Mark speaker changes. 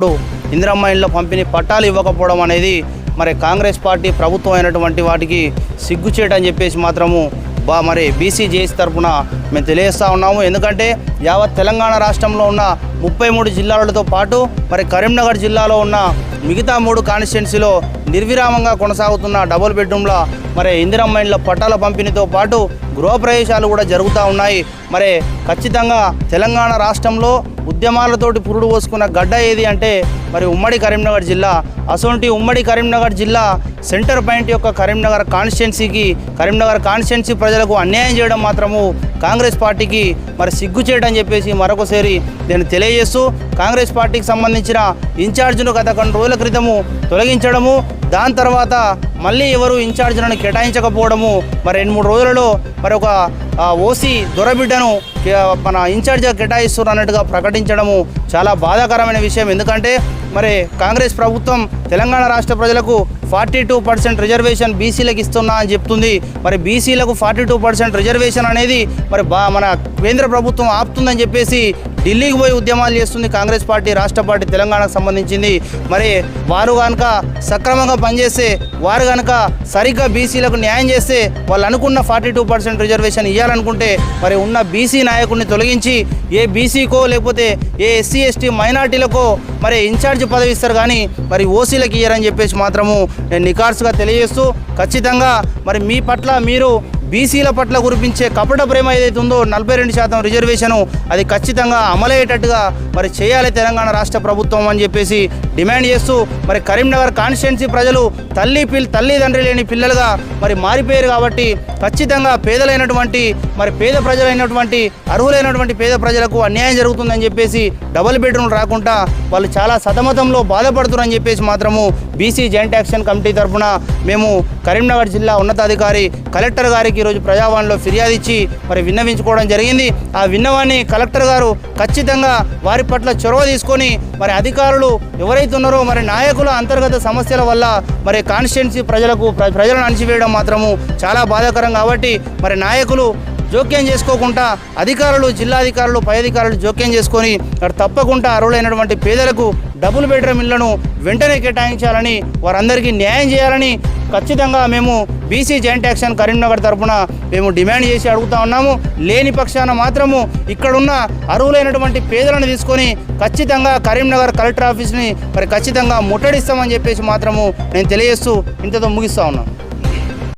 Speaker 1: ఇప్పుడు ఇందిరమ్మ ఇండ్ల పంపిణీ పట్టాలు ఇవ్వకపోవడం అనేది మరి కాంగ్రెస్ పార్టీ ప్రభుత్వం అయినటువంటి వాటికి సిగ్గుచేటని చెప్పేసి మాత్రము బా మరి బీసీ జేఏసీ తరఫున మేము తెలియజేస్తూ ఉన్నాము. ఎందుకంటే యావత్ తెలంగాణ రాష్ట్రంలో ఉన్న ముప్పై మూడు జిల్లాలతో పాటు మరి కరీంనగర్ జిల్లాలో ఉన్న మిగతా మూడు కాన్స్టిట్యున్సీలో నిర్విరామంగా కొనసాగుతున్న డబుల్ బెడ్రూమ్ల మరి ఇందిరమ్మ ఇండ్ల పట్టాల పంపిణీతో పాటు గృహప్రవేశాలు కూడా జరుగుతూ ఉన్నాయి. మరి ఖచ్చితంగా తెలంగాణ రాష్ట్రంలో ఉద్యమాలతోటి పురుడు పోసుకున్న గడ్డ ఏది అంటే మరి ఉమ్మడి కరీంనగర్ జిల్లా అసొంటి ఉమ్మడి కరీంనగర్ జిల్లా సెంటర్ పాయింట్ యొక్క కరీంనగర్ కాన్స్టిట్యున్సీకి కరీంనగర్ కాన్స్టిట్యున్సీ ప్రజలకు అన్యాయం చేయడం మాత్రము కాంగ్రెస్ పార్టీకి మరి సిగ్గు చేయడం చెప్పేసి మరొకసారి నేను తెలియజేస్తూ కాంగ్రెస్ పార్టీకి సంబంధించిన ఇన్ఛార్జ్ను గత కొన్ని రోజుల క్రితము తొలగించడము దాని తర్వాత మళ్ళీ ఎవరు ఇన్ఛార్జ్లను కేటాయించకపోవడము మరి రెండు మూడు రోజులలో మరి ఒక ఓసీ దొరబిడ్డను మన ఇన్ఛార్జ్గా కేటాయిస్తున్నారు అన్నట్టుగా ప్రకటించడము చాలా బాధాకరమైన విషయం. ఎందుకంటే మరి కాంగ్రెస్ ప్రభుత్వం తెలంగాణ రాష్ట్ర ప్రజలకు ఫార్టీ టూ పర్సెంట్ రిజర్వేషన్ బీసీలకు ఇస్తున్నా అని చెప్తుంది. మరి బీసీలకు ఫార్టీ టూ పర్సెంట్ రిజర్వేషన్ అనేది మరి బా మన కేంద్ర ప్రభుత్వం ఆపుతుందని చెప్పేసి ఢిల్లీకి పోయి ఉద్యమాలు చేస్తుంది కాంగ్రెస్ పార్టీ రాష్ట్ర పార్టీ తెలంగాణకు సంబంధించింది. మరి వారు కనుక సక్రమంగా పనిచేస్తే వారు కనుక సరిగ్గా బీసీలకు న్యాయం చేస్తే వాళ్ళు అనుకున్న ఫార్టీ టూ పర్సెంట్ రిజర్వేషన్ ఇవ్వాలనుకుంటే మరి ఉన్న బీసీ నాయకుడిని తొలగించి ఏ బీసీకో లేకపోతే ఏ ఎస్సీ ఎస్టీ మైనార్టీలకో మరి ఇన్ఛార్జ్ పదవి ఇస్తారు కానీ మరి ఓసీలకు ఇయ్యారని చెప్పేసి మాత్రము నేను నికార్సుగా తెలియజేస్తూ ఖచ్చితంగా మరి మీ పట్ల మీరు బీసీల పట్ల కురిపించే కపట ప్రేమ ఏదైతే ఉందో నలభై రెండు శాతం రిజర్వేషను అది ఖచ్చితంగా అమలయ్యేటట్టుగా మరి చేయాలి తెలంగాణ రాష్ట్ర ప్రభుత్వం అని చెప్పేసి డిమాండ్ చేస్తూ మరి కరీంనగర్ కాన్స్టిట్యున్సీ ప్రజలు తల్లి పిల్ తల్లిదండ్రి లేని పిల్లలుగా మరి మారిపోయారు కాబట్టి ఖచ్చితంగా పేదలైనటువంటి మరి పేద ప్రజలైనటువంటి అర్హులైనటువంటి పేద ప్రజలకు అన్యాయం జరుగుతుందని చెప్పేసి డబుల్ బెడ్రూమ్ రాకుండా వాళ్ళు చాలా సతమతంలో బాధపడుతున్నారని చెప్పేసి మాత్రము బీసీ జాయింట్ యాక్షన్ కమిటీ తరఫున మేము కరీంనగర్ జిల్లా ఉన్నతాధికారి కలెక్టర్ గారికి ఈరోజు ప్రజావాణిలో ఫిర్యాదు ఇచ్చి మరి విన్నవించుకోవడం జరిగింది. ఆ విన్నవాన్ని కలెక్టర్ గారు ఖచ్చితంగా వారి పట్ల చొరవ తీసుకొని మరి అధికారులు ఎవరైతే ఉన్నారో మరి నాయకుల అంతర్గత సమస్యల వల్ల మరి కాన్స్టిట్యున్సీ ప్రజలకు ప్రజలను అణిచివేయడం మాత్రము చాలా బాధాకరం కాబట్టి మరి నాయకులు జోక్యం చేసుకోకుండా అధికారులు జిల్లాధికారులు పై అధికారులు జోక్యం చేసుకొని తప్పకుండా అర్హులైనటువంటి పేదలకు డబుల్ బెడ్రూమ్ ఇళ్ళను వెంటనే కేటాయించాలని వారందరికీ న్యాయం చేయాలని ఖచ్చితంగా మేము బీసీ జాయింట్ యాక్షన్ కరీంనగర్ తరఫున మేము డిమాండ్ చేసి అడుగుతా ఉన్నాము. లేని పక్షాన మాత్రము ఇక్కడున్న అర్హులైనటువంటి పేదలను తీసుకొని ఖచ్చితంగా కరీంనగర్ కలెక్టర్ ఆఫీస్ని మరి ఖచ్చితంగా ముట్టడిస్తామని చెప్పేసి మాత్రము నేను తెలియజేస్తూ ఇంతతో ముగిస్తా ఉన్నాను.